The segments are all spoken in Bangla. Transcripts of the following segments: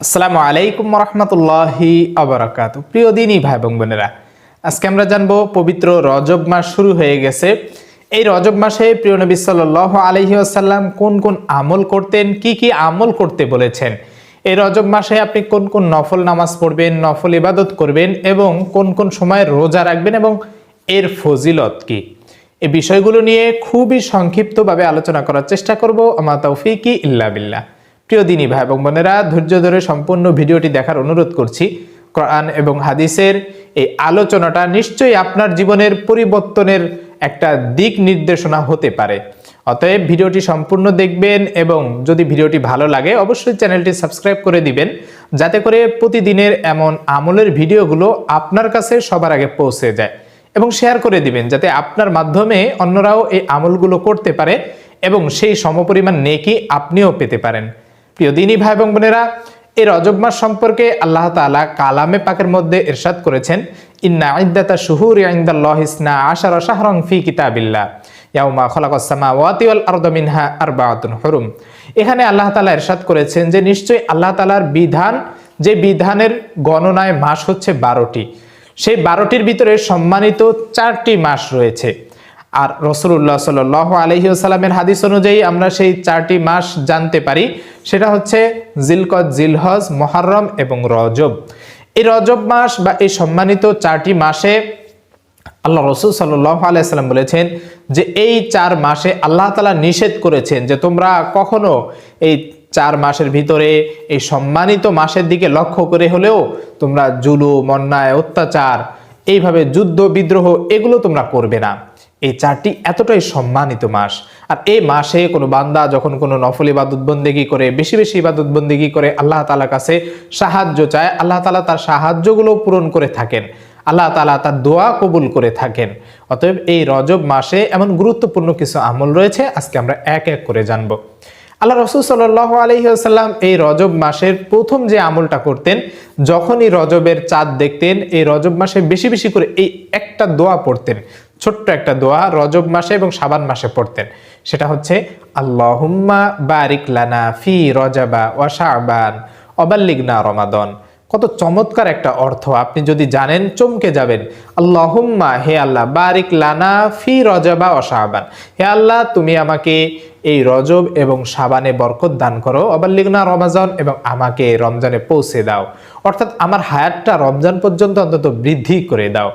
আসসালামু আলাইকুম রহমতুল্লাহি আবরাকাত। প্রিয় দিনই ভাই বোন বোনেরা, আজকে আমরা জানব পবিত্র রজব মাস শুরু হয়ে গেছে। এই রজব মাসে প্রিয় নবী সাল আলহি আসাল্লাম কোন কোন আমল করতেন, কি কি আমল করতে বলেছেন, এই রজব মাসে আপনি কোন কোন নফল নামাজ পড়বেন, নফল ইবাদত করবেন এবং কোন কোন সময় রোজা রাখবেন এবং এর ফজিলত কি? এই বিষয়গুলো নিয়ে খুবই সংক্ষিপ্তভাবে আলোচনা করার চেষ্টা করব আমার তৌফিকি ইল্লা বিল্লাহ। প্রিয় দিনী ভাই এবং বোনেরা, ধৈর্য ধরে সম্পূর্ণ ভিডিওটি দেখার অনুরোধ করছি। কোরআন এবং হাদিসের এই আলোচনাটা নিশ্চয়ই আপনার জীবনের পরিবর্তনের একটা দিক নির্দেশনা হতে পারে। অতএব ভিডিওটি সম্পূর্ণ দেখবেন এবং যদি ভিডিওটি ভালো লাগে, অবশ্যই চ্যানেলটি সাবস্ক্রাইব করে দিবেন। যাতে করে প্রতিদিনের এমন আমলের ভিডিওগুলো আপনার কাছে সবার আগে পৌঁছে যায় এবং শেয়ার করে দিবেন, যাতে আপনার মাধ্যমে অন্যরাও এই আমলগুলো করতে পারে এবং সেই সমপরিমাণ নেকি আপনিও পেতে পারেন। প্রিয় দিনী ভাই এবং বোনেরা, এই রজব মাস সম্পর্কে আল্লাহ তাআলা কালামে পাকের মধ্যে ইরশাদ করেছেন, ইন্না ইদ্দাতা শুহুর ইনদাল্লাহ ইসনা আশারা শাহরান ফি কিতাবিল্লাহ, ইয়াউমা খলাকাস সামাওয়াতি ওয়াল আরদা মিনহা আরবাআতুন হুরুম। এখানে আল্লাহ তাআলা এরশাদ করেছেন যে নিশ্চয়ই আল্লাহ তাআলার বিধান, যে বিধানের গণনায় মাস হচ্ছে বারোটি। সেই বারোটির ভিতরে সম্মানিত চারটি মাস রয়েছে। আর রসুল্লাহ সাল আলহিউসালামের হাদিস অনুযায়ী আমরা সেই চারটি মাস জানতে পারি। সেটা হচ্ছে জিলকত, জিলহজ মহারম এবং রজব। এই রজব মাস বা এই সম্মানিত চারটি মাসে আল্লাহ রসুল সাল্লাহ আলাইসাল্লাম বলেছেন যে এই চার মাসে আল্লাহ তালা নিষেধ করেছেন যে তোমরা কখনো এই চার মাসের ভিতরে এই সম্মানিত মাসের দিকে লক্ষ্য করে হলেও তোমরা জুলুম, অন্যায়, অত্যাচার, এইভাবে যুদ্ধ, বিদ্রোহ এগুলো তোমরা করবে না। এই চারটি এতটাই সম্মানিত মাস। আর এই মাসে কোনো বান্দা যখন কোনো নফল ইবাদত বন্দেগি করে, বেশি বেশি ইবাদত বন্দেগি করে, আল্লাহ তালার কাছে সাহায্য চায়, আল্লাহ তালা তার সাহায্যগুলো পূরণ করে থাকেন। আল্লাহ তালা তার দোয়া কবুল করে থাকেন। অতএব এই রজব মাসে এমন গুরুত্বপূর্ণ কিছু আমল রয়েছে, আজকে আমরা এক এক করে জানব। আল্লাহ রসুল সাল্লাহ আলহিহাল্লাম এই রজব মাসের প্রথম যে আমলটা করতেন, যখনই রজবের চাঁদ দেখতেন, এই রজব মাসে বেশি বেশি করে এই একটা দোয়া পড়তেন। ছোট্ট একটা দোয়া রজব মাসে এবং সাবান মাসে পড়তেন। সেটা হচ্ছে, আল্লাহুম্মা বারিক লানা ফি রজাবা ওয়া শাবান, অবাল্লিগনা রমাদন। কত চমৎকার একটা অর্থ। আপনি যদি জানেন, চমকে যাবেন। আল্লাহুম্মা, হে আল্লাহ, বারিক লানা ফি রজাবা ও হে আল্লাহ, তুমি আমাকে এই রজব এবং সাবানে বরকত দান করো, অবাল্লিগনা রমাজন এবং আমাকে রমজানে পৌঁছে দাও। অর্থাৎ আমার হায়াতটা রমজান পর্যন্ত অন্তত বৃদ্ধি করে দাও।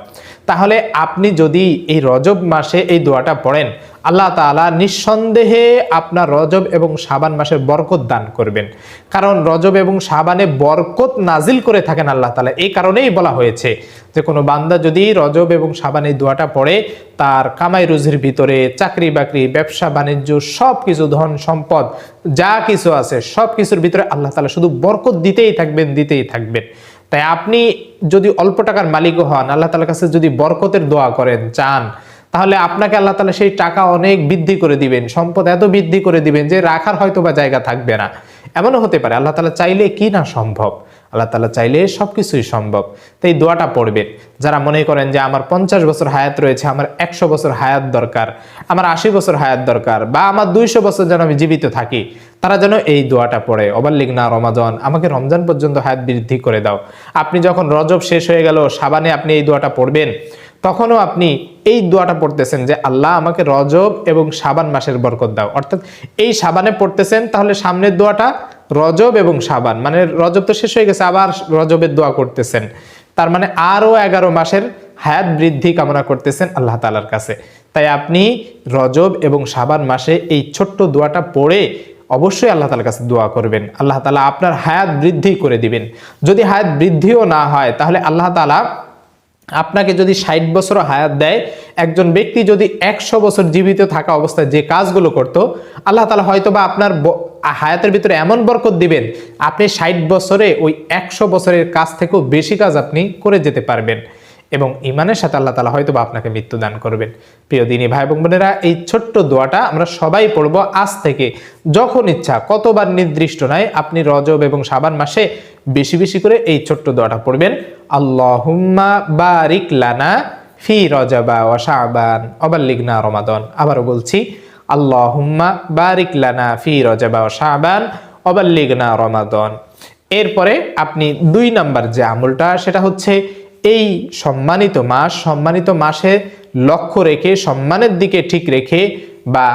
তাহলে আপনি যদি এই রজব মাসে এই দোয়াটা পড়েন, আল্লাহ তালা নিঃসন্দেহে আপনার রজব এবং সাবান মাসের বরকত দান করবেন। কারণ রজব এবং সাবানে বরকত নাজিল করে থাকেন আল্লাহ তালা এই কারণেই বলা হয়েছে যে, কোনো বান্দা যদি রজব এবং সাবান দোয়াটা পড়ে, তার কামাই রুজির ভিতরে, চাকরি বাকরি, ব্যবসা বাণিজ্য সব কিছু ধন সম্পদ, যা কিছু আছে সব কিছুর ভিতরে আল্লাহ তালা শুধু বরকত দিতেই থাকবেন দিতেই থাকবেন। তাই আপনি যদি অল্প টাকার মালিক হন, আল্লাহ তালার কাছে যদি বরকতের দোয়া করেন, চান, তাহলে আপনাকে আল্লাহ তালা সেই টাকা অনেক বৃদ্ধি করে দিবেন, সম্পদ এত বৃদ্ধি করে দিবেন যে রাখার হয়তো বা জায়গা থাকবে না। এমনও হতে পারে, আল্লাহ তালা চাইলে কি না সম্ভব? আল্লাহ তালা চাইলে সব কিছুই সম্ভব। তো এই দোয়াটা পড়বেন। যারা মনে করেন যে আমার পঞ্চাশ বছর হায়াত রয়েছে, আমার একশো বছর হায়াত দরকার, আমার আশি বছর হায়াত দরকার, বা আমার দুইশো বছর যেন আমি জীবিত থাকি, তারা যেন এই দোয়াটা পড়ে। অবাল্লিক না রমাজন আমাকে রমজান পর্যন্ত হায়াত বৃদ্ধি করে দাও। আপনি যখন রজব শেষ হয়ে গেল, সাবানে আপনি এই দোয়াটা পড়বেন। তখনও আপনি এই দোয়াটা পড়তেছেন যে, আল্লাহ আমাকে রজব এবং সাবান মাসের বরকত দাও। অর্থাৎ এই সাবানে পড়তেছেন, তাহলে সামনের দোয়াটা রজব এবং সাবান মানে রজব তো শেষ হয়ে গেছে, আবার রজবের দোয়া করতেছেন। তার মানে আরও এগারো মাসের হায়াত বৃদ্ধি কামনা করতেছেন আল্লাহ তালার কাছে। তাই আপনি রজব এবং সাবান মাসে এই ছোট্ট দোয়াটা পড়ে অবশ্যই আল্লাহ তালার কাছে দোয়া করবেন। আল্লাহ তালা আপনার হায়াত বৃদ্ধি করে দিবেন। যদি হায়াত বৃদ্ধিও না হয়, তাহলে আল্লাহ তালা আপনাকে যদি ষাট বছর হায়াত দেয়, একজন ব্যক্তি যদি একশো বছর জীবিত থাকা অবস্থায় যে কাজগুলো করত, আল্লাহ তালা হয়তো বা আপনার হায়াতের ভিতরে এমন বরকত দিবেন, আপনি ষাট বছরে ওই একশো বছরের কাজ থেকেও বেশি কাজ আপনি করে যেতে পারবেন। এবং ইমানের সাথে আল্লাহ তালা হয়তো বা আপনাকে মৃত্যু দান করবেন। প্রিয় দিনী ভাই এবং বোনেরা, এই ছোট্ট দোয়াটা আমরা সবাই পড়ব আজ থেকে। যখন ইচ্ছা, কতবার নির্দিষ্ট নয়, আপনি রজব এবং সাবান মাসে বেশি বেশি করে এই ছোট্ট দোয়াটা পড়বেন। আল্লাহুম্মা বারিক লানা ফি রজাবা ও শাবান, অবাল্লিগনা রমাদন। আবারও বলছি, আল্লাহুম্মা বারিক লানা ফি রজাবা ও শাবান, অবাল্লিগনা রমাদন। এরপরে আপনি দুই নাম্বার যে আমলটা, সেটা হচ্ছে এই সম্মানিত মাস, সম্মানিত মাসে লক্ষ্য রেখে, সম্মানের দিকে ঠিক রেখে বা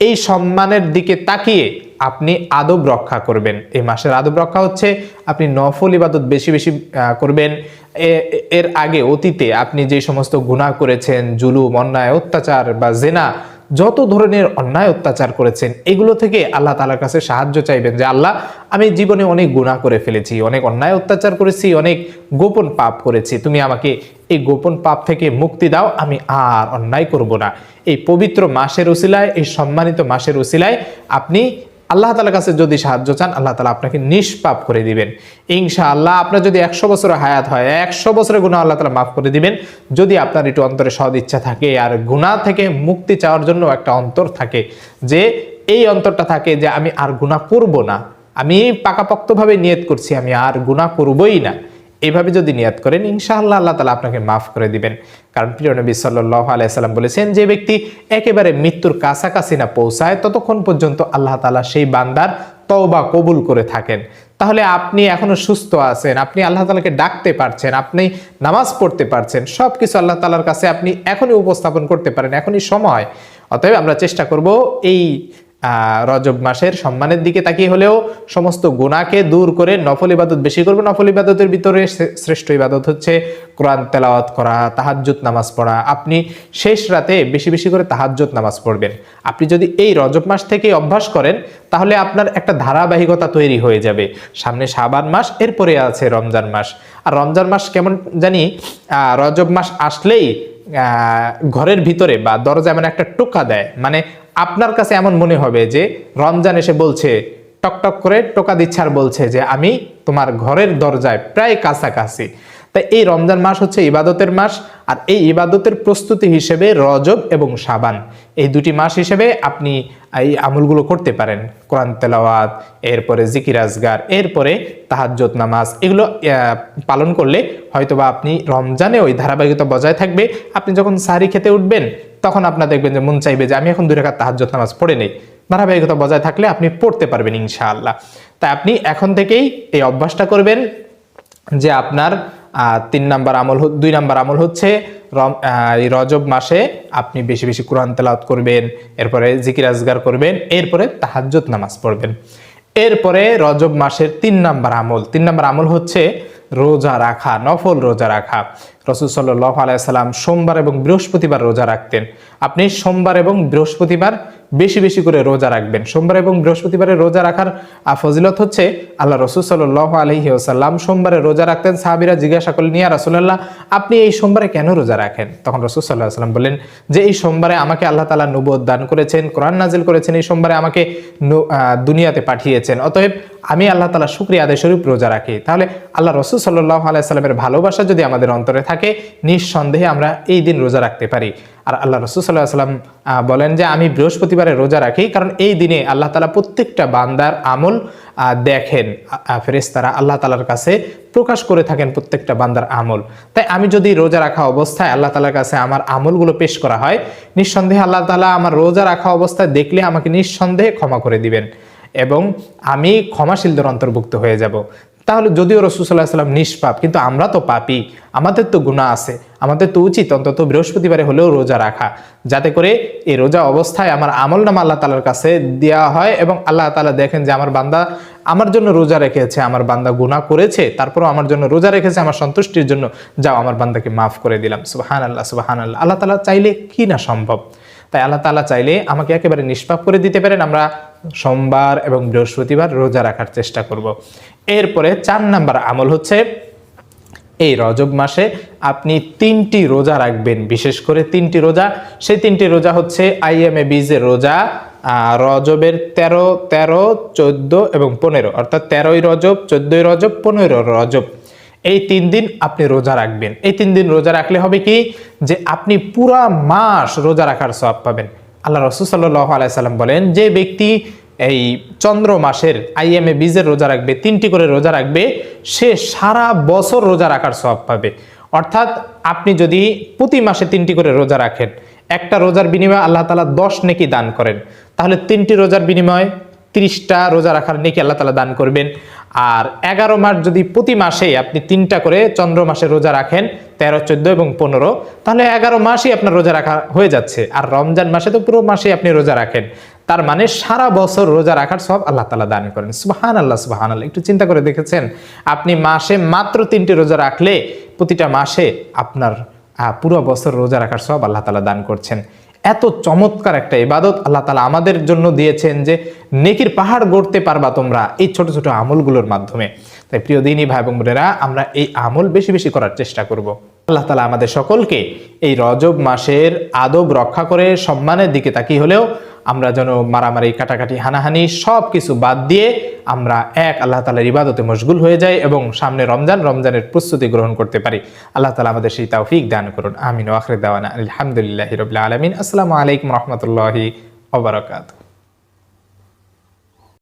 এই সম্মানের দিকে তাকিয়ে আপনি আদব রক্ষা করবেন। এই মাসের আদব রক্ষা হচ্ছে আপনি নফল ইবাদত বেশি বেশি করবেন। এর আগে অতীতে আপনি যে সমস্ত গুণা করেছেন, জুলুম, অন্যায়, অত্যাচার বা জেনা যত ধরনের অন্যায় অত্যাচার করেছেন, এগুলো থেকে আল্লাহ তালার কাছে সাহায্য চাইবেন যে, আল্লাহ, আমি জীবনে অনেক গুণা করে ফেলেছি, অনেক অন্যায় অত্যাচার করেছি, অনেক গোপন পাপ করেছি। তুমি আমাকে এই গোপন পাপ থেকে মুক্তি দাও, আমি আর অন্যায় করব না। এই পবিত্র মাসের উসিলায়, এই সম্মানিত মাসের উসিলায় আপনি আল্লাহ তালার কাছে যদি সাহায্য চান, আল্লাহ তালা আপনাকে নিষ্পাপ করে দিবেন। ইনশা আল্লাহ আপনার যদি একশো বছরের হায়াত হয়, একশো বছরের গুণা আল্লাহ তালা মাফ করে দিবেন। যদি আপনার একটু অন্তরে সদ ইচ্ছা থাকে আর গুণা থেকে মুক্তি চাওয়ার জন্য একটা অন্তর থাকে, যে এই অন্তরটা থাকে যে আমি আর গুণা করব না। আমি পাকাপোক্তভাবে নিয়ত করছি, আমি আর গুণা করবই না। এইভাবে যদি নিয়াত করেন, ইনশাআল্লাহ আল্লাহ তালা আপনাকে মাফ করে দিবেন। কারণ প্রিয় নবী সাল্লাহ আলাইসাল্লাম বলেছেন, যে ব্যক্তি একেবারে মৃত্যুর কাছাকাছি না পৌঁছায়, ততক্ষণ পর্যন্ত আল্লাহ তালা সেই বান্দার তওবা কবুল করে থাকেন। তাহলে আপনি এখনও সুস্থ আছেন, আপনি আল্লাহ তালাকে ডাকতে পারছেন, আপনি নামাজ পড়তে পারছেন সব কিছু আল্লাহ তালার কাছে আপনি এখনই উপস্থাপন করতে পারেন, এখনই সময়। অতএব আমরা চেষ্টা করব এই রজব মাসের সম্মানের দিকে তাকিয়ে হলেও সমস্ত গুণাকে দূর করে নফল ইবাদত বেশি করব। নফল ইবাদতের ভিতরে শ্রেষ্ঠ ইবাদত হচ্ছে কোরআন তেলাওয়াত করা, তাহাজ্জুদ নামাজ পড়া। আপনি শেষ রাতে বেশি বেশি করে তাহাজ্জুদ নামাজ পড়বেন। আপনি যদি এই রজব মাস থেকে অভ্যাস করেন, তাহলে আপনার একটা ধারাবাহিকতা তৈরি হয়ে যাবে। সামনে সাবান মাস, এরপরে আছে রমজান মাস। আর রমজান মাস কেমন জানি রজব মাস আসলেই ঘরের ভিতরে বা দরজা এমন একটা টোকা দেয়। মানে আপনার কাছে এমন মনে হবে যে রমজান এসে বলছে, টকটক করে টোকা দিচ্ছে আর বলছে যে, আমি তোমার ঘরের দরজায় প্রায় কাছাকাছি। তাই এই রমজান মাস হচ্ছে ইবাদতের মাস, আর এই ইবাদতের প্রস্তুতি হিসেবে রজব এবং সাবান। এই দুটি মাস হিসেবে আপনি এই আমলগুলো করতে পারেন। কোরআন তেলাওয়াত, এরপরে জিকির আজগার, এরপরে তাহাজ্জত নামাজ, এগুলো পালন করলে হয়তোবা আপনি রমজানে ওই ধারাবাহিকতা বজায় থাকবে। আপনি যখন সারি খেতে উঠবেন, তখন আপনার দেখবেন যে মন চাইবে যে আমি এখন দুই রেখাত তাহাজ্জত নামাজ পড়ে নেই। ধারাবাহিকতা বজায় থাকলে আপনি পড়তে পারবেন ইনশাআল্লাহ। তাই আপনি এখন থেকেই এই অভ্যাসটা করবেন যে আপনার তিন নাম্বার আমল দুই নাম্বার আমল হচ্ছে রজব মাসে আপনি বেশি বেশি কোরআন তেলাওয়াত করবেন, এরপরে জিকির আজগার করবেন, এরপরে তাহাজ্জুদ নামাজ পড়বেন। এরপরে রজব মাসের তিন নাম্বার আমল। তিন নাম্বার আমল হচ্ছে রোজা রাখা, নফল রোজা রাখা। রসুল সাল্লাহ আলাইসাল্লাম সোমবার এবং বৃহস্পতিবার রোজা রাখতেন। আপনি সোমবার এবং বৃহস্পতিবার বেশি বেশি করে রোজা রাখবেন। সোমবার এবং বৃহস্পতিবারে রোজা রাখার ফজিলত হচ্ছে আল্লাহ রসুল সাল্লাহ আলহি সোমবারে রোজা রাখতেন। সাহাবিরা জিজ্ঞাসা করলেন নিয়া রাসুল্লাহ আপনি এই সোমবারে কেন রোজা রাখেন? তখন রসুল সাল্লাহ সাল্লাম বললেন, যে এই সোমবারে আমাকে আল্লাহ তালা নবদ দান করেছেন, কোরআন নাজিল করেছেন, এই সোমবারে আমাকে দুনিয়াতে পাঠিয়েছেন। অতএব আমি আল্লাহ তালা শুক্রিয়া আদায় স্বরূপ রোজা রাখি। তাহলে আল্লাহ রসুল সাল্লাহ আলাইসাল্লামের ভালোবাসা যদি আমাদের অন্তরে থাকে, নিঃসন্দেহে আমরা এই দিন রোজা রাখতে পারি। আর আল্লাহ রসুল সাল্লাহ সাল্লাম বলেন যে আমি বৃহস্পতিবারে রোজা রাখি, কারণ এই দিনে আল্লাহ তালা প্রত্যেকটা বান্দার আমল দেখেন ফেরেস্তারা আল্লাহ তালার কাছে প্রকাশ করে থাকেন প্রত্যেকটা বান্দার আমল। তাই আমি যদি রোজা রাখা অবস্থায় আল্লাহ তালার কাছে আমার আমলগুলো পেশ করা হয়, নিঃসন্দেহে আল্লাহ তালা আমার রোজা রাখা অবস্থায় দেখলে আমাকে নিঃসন্দেহে ক্ষমা করে দিবেন এবং আমি ক্ষমাশীলদের অন্তর্ভুক্ত হয়ে যাব। তাহলে যদিও রসুল্লাহ সাল্লাম নিষ্পাপ, কিন্তু আমরা তো পাপি, আমাদের তো গুণা আছে, আমাদের তো উচিত অন্তত বৃহস্পতিবারে হলেও রোজা রাখা, যাতে করে এই রোজা অবস্থায় আমার আমল নামা আল্লাহ তালার কাছে দেওয়া হয় এবং আল্লাহ তালা দেখেন যে আমার বান্দা আমার জন্য রোজা রেখেছে, আমার বান্দা গুণা করেছে, তারপরও আমার জন্য রোজা রেখেছে, আমার সন্তুষ্টির জন্য যাও, আমার বান্দাকে মাফ করে দিলাম। সুবাহান আল্লাহ সুবাহান আল্লাহ আল্লাহ তালা চাইলে কি না সম্ভব? তাই আল্লাহ তালা চাইলে আমাকে একেবারে নিষ্পাপ করে দিতে পারেন, আমরা সোমবার এবং বৃহস্পতিবার রোজা রাখার চেষ্টা করব। এরপরে চার নাম্বার আমল হচ্ছে, এই রজব মাসে আপনি তিনটি রোজা রাখবেন, বিশেষ করে তিনটি রোজা। সেই তিনটি রোজা হচ্ছে আইএমএ বীজের রোজা রজবের তেরো তেরো, চোদ্দ এবং পনেরো। অর্থাৎ তেরোই রজব, চোদ্দই রজব, পনেরো রজব। এই তিন দিন আপনি রোজা রাখবেন। এই তিন দিন রোজা রাখলে হবে কি? যে আপনি পুরা মাস রোজা রাখার সব পাবেন। আল্লাহ রসুল সাল্লাহ আলাইসাল্লাম বলেন, যে ব্যক্তি এই চন্দ্র মাসের আইএমএ বীজের রোজা রাখবে, তিনটি করে রোজা রাখবে, সে সারা বছর রোজা রাখার সব পাবে। অর্থাৎ আপনি যদি প্রতি মাসে তিনটি করে রোজা রাখেন, একটা রোজার বিনিময়ে আল্লাহ তালা দশ নেকি দান করেন। তাহলে তিনটি রোজার বিনিময়ে তিরিশটা রোজা রাখার নেকি আল্লাহ তালা দান করবেন। আর এগারো মাস যদি প্রতি মাসে আপনি তিনটা করে চন্দ্র মাসে রোজা রাখেন, তেরো, চোদ্দ এবং পনেরো, তাহলে এগারো মাসই আপনার রোজা রাখা হয়ে যাচ্ছে। আর রমজান মাসে তো পুরো মাসেই আপনি রোজা রাখেন। তার মানে সারা বছর রোজা রাখার সব আল্লাহ তালা দান করেন। সুবাহান আল্লাহ সুবাহান আল্লাহ একটু চিন্তা করে দেখেছেন? আপনি মাসে মাত্র তিনটি রোজা রাখলে প্রতিটা মাসে আপনার পুরো বছর রোজা রাখার সব আল্লাহ তালা দান করছেন। এত চমৎকার একটা ইবাদত আল্লাহ তালা আমাদের জন্য দিয়েছেন যে নেকির পাহাড় গড়তে পারবা তোমরা এই ছোট ছোট আমলগুলোর মাধ্যমে। তাই প্রিয় দিনই ভাই এবং বোনেরা, আমরা এই আমল বেশি বেশি করার চেষ্টা করব। আল্লাহ তালা আমাদের সকলকে এই রজব মাসের আদব রক্ষা করে সম্মানের দিকে তাকিয়ে হলেও আমরা যেন মারামারি, কাটাকাটি, হানাহানি সব কিছু বাদ দিয়ে আমরা এক আল্লাহ তালার ইবাদতে মশগুল হয়ে যাই এবং সামনে রমজান, রমজানের প্রস্তুতি গ্রহণ করতে পারি। আল্লাহ তালা আমাদের সেই তৌফিক দান করুন। আমিন। ওয়াখরে দাওয়ানা আলহামদুলিল্লাহ রবিল্লা আলমিন। আসসালামু আলাইকুম রহমতুল্লাহি ওবরাকাতু